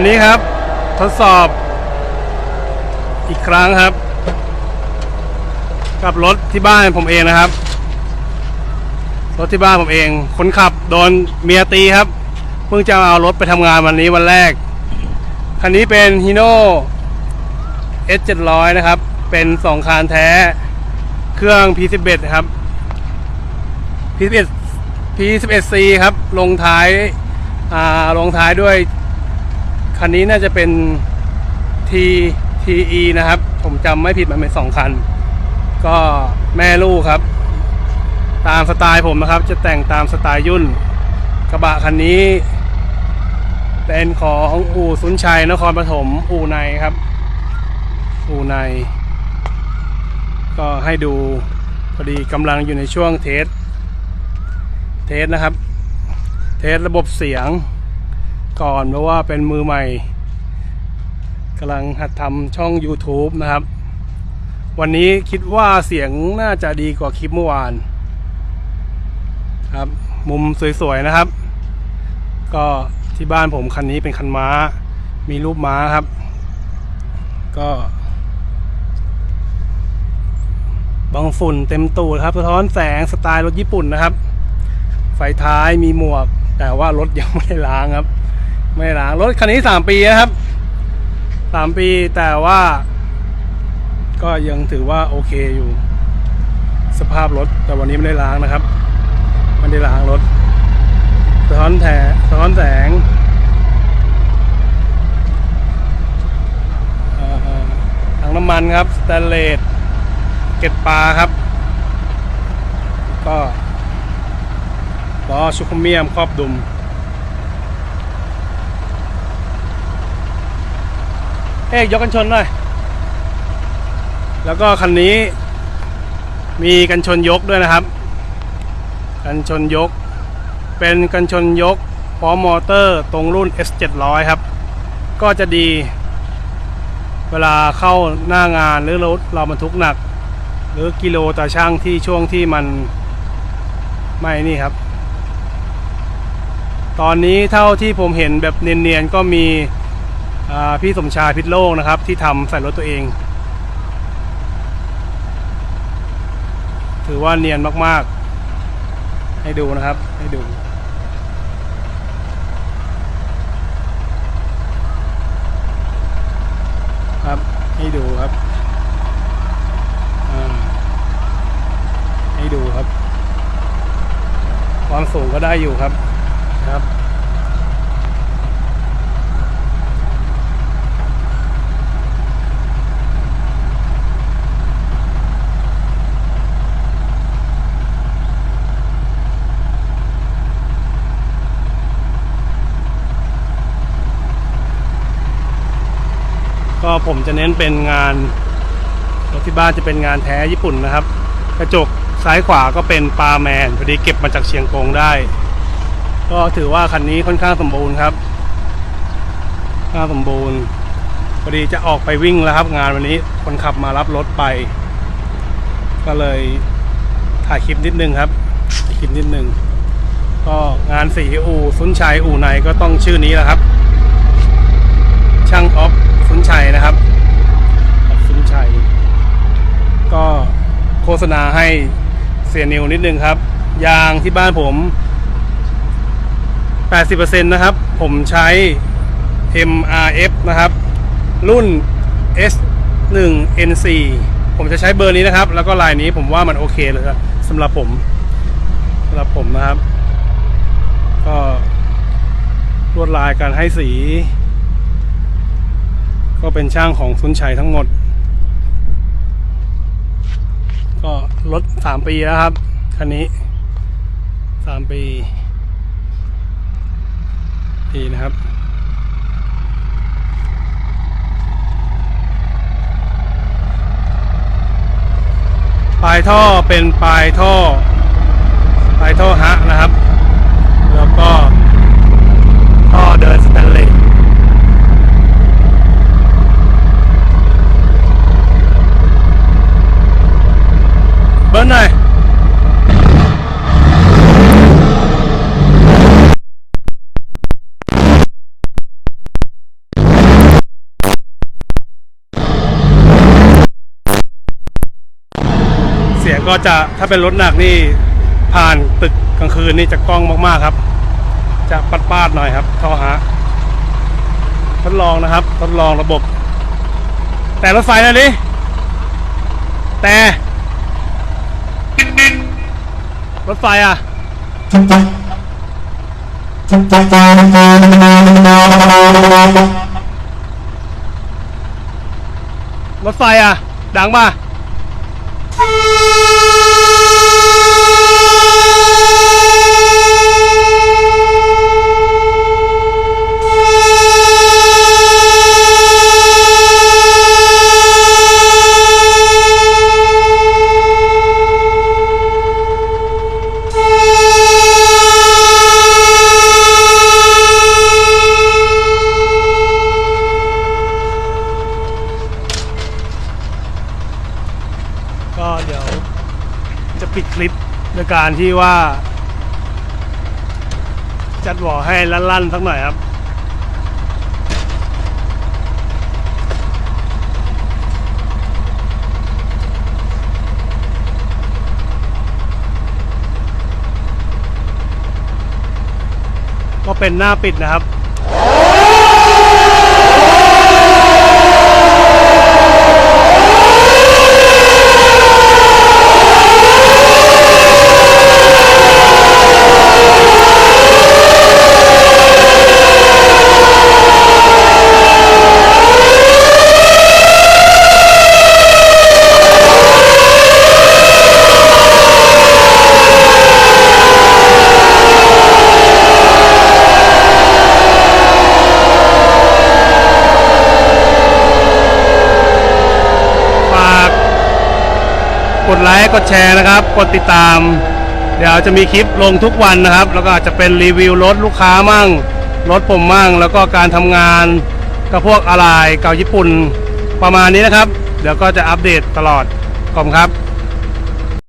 วันนี้ครับ ทดสอบ อีกครั้งครับ กับรถที่บ้านผมเองนะครับ รถที่บ้านผมเอง คนขับโดนเมียตีครับ เพิ่งจะเอารถไปทำงานวันนี้วันแรก คันนี้เป็นฮีโน่ S 700 นะครับ เป็นสองคานแท้ เครื่อง P11 ครับ P11 P11C ครับ ลงท้าย อ่า ลงท้ายด้วย คันนี้น่าจะเป็น T TE นะครับ ผมจำไม่ผิดมันเป็นสองคัน ก็แม่ลูกครับ ตามสไตล์ผมนะครับ จะแต่งตามสไตล์ยุ่น กระบะคันนี้ เป็นของอู่สุนชัยนครปฐมอู่ในครับ อู่ใน ก็ให้ดูพอดีกำลังอยู่ในช่วงเทส เทสนะครับ เทสระบบเสียง ก่อนเพราะว่าเป็นมือใหม่กำลังหัดทำช่อง YouTube นะครับ วันนี้คิดว่าเสียงน่าจะดีกว่าคลิปเมื่อวาน ครับ มุมสวย ๆ นะครับ ก็ที่บ้านผมคันนี้เป็นคันม้า มีรูปม้าครับ ก็บังฝุ่นเต็มตูดครับสะท้อนแสงสไตล์รถญี่ปุ่นนะครับ ไฟท้ายมีหมวก แต่ว่ารถยังไม่ได้ล้างครับ ไม่ล้างรถคันนี้สามปีนะครับสามปีแต่ว่า ก็ยังถือว่าโอเคอยู่ สภาพรถแต่วันนี้ไม่ได้ล้างนะครับไม่ได้ล้างรถสะท้อนแถสะท้อนแสงถังน้ำมันครับสแตนเลสเกล็ดปลาครับ ก็ล้อชูโครเมียมครอบดุม เอกยกกันชนหน่อย แล้วก็คันนี้ มีกันชนยกด้วยนะครับ กันชนยก เป็นกันชนยกพร้อมมอเตอร์ตรงรุ่น S 700 ครับ ก็จะดี เวลาเข้าหน้างานหรือรถเราบรรทุกหนัก หรือกิโลต่อช่างที่ช่วงที่มันไม่นี่ครับ ตอนนี้เท่าที่ผมเห็นแบบเนียนๆก็มี พี่สมชายพิษโลกนะครับ ที่ทำใส่รถตัวเอง ถือว่าเนียนมากๆ ให้ดูนะครับ ให้ดูครับให้ดูครับให้ดูครับ ความสูงก็ได้อยู่ครับ ก็ ผมจะเน้นเป็นงานรถที่บ้านจะเป็นงานแท้ญี่ปุ่นนะครับ กระจกซ้ายขวาก็เป็นปลาแมนพอดีเก็บมาจากเชียงกงได้ ก็ถือว่าคันนี้ค่อนข้างสมบูรณ์ครับค่อนข้างสมบูรณ์พอดีจะออกไปวิ่งแล้วครับ งานวันนี้คนขับมารับรถไป ก็เลยถ่ายคลิปนิดนึงครับคลิปนิดนึงก็งานสีอู่สุนชัยอู่ในก็ต้องชื่อนี้แหละครับ ช่างออฟสุนชัยนะครับออฟสุนชัย ก็โฆษณาให้เสียนิวนิดนึงครับ ยางที่บ้านผม 80%นะครับ ผมใช้ MRF นะครับ รุ่น S1 N4 ผมจะใช้เบอร์นี้นะครับ แล้วก็ลายนี้ผมว่ามันโอเคเลยครับสำหรับผมสำหรับผมนะครับ ก็ลวดลายการให้สี ก็เป็นช่างของสุนชัยทั้งหมด ก็รถสามปีแล้วครับ คันนี้สามปีปีนะครับปลายท่อเป็นปลายท่อ ปลายท่อฮะนะครับ แล้วก็ท่อเดินสแตนเลส หน่อยเสียงก็จะถ้าเป็นรถหนักนี่ผ่านตึกกลางคืนนี่จะกล้องมากๆครับ จะปัดปาดหน่อยครับท่อฮะทดลองนะครับ ทดลองระบบ แต่รถไฟนะดิแต่ รถไฟอะรถไฟอะ ดังป่ะ การที่ว่า จัดหวอให้ลั่นๆสักหน่อยครับก็เป็นหน้าปิดนะครับ ไลค์กดแชร์นะครับ กดติดตาม เดี๋ยวจะมีคลิปลงทุกวันนะครับ แล้วก็อาจจะเป็นรีวิวรถลูกค้ามั่งรถผมมั่ง แล้วก็การทำงานกับพวกอะไรเก่าญี่ปุ่นประมาณนี้นะครับ เดี๋ยวก็จะอัปเดตตลอดขอบคุณครับ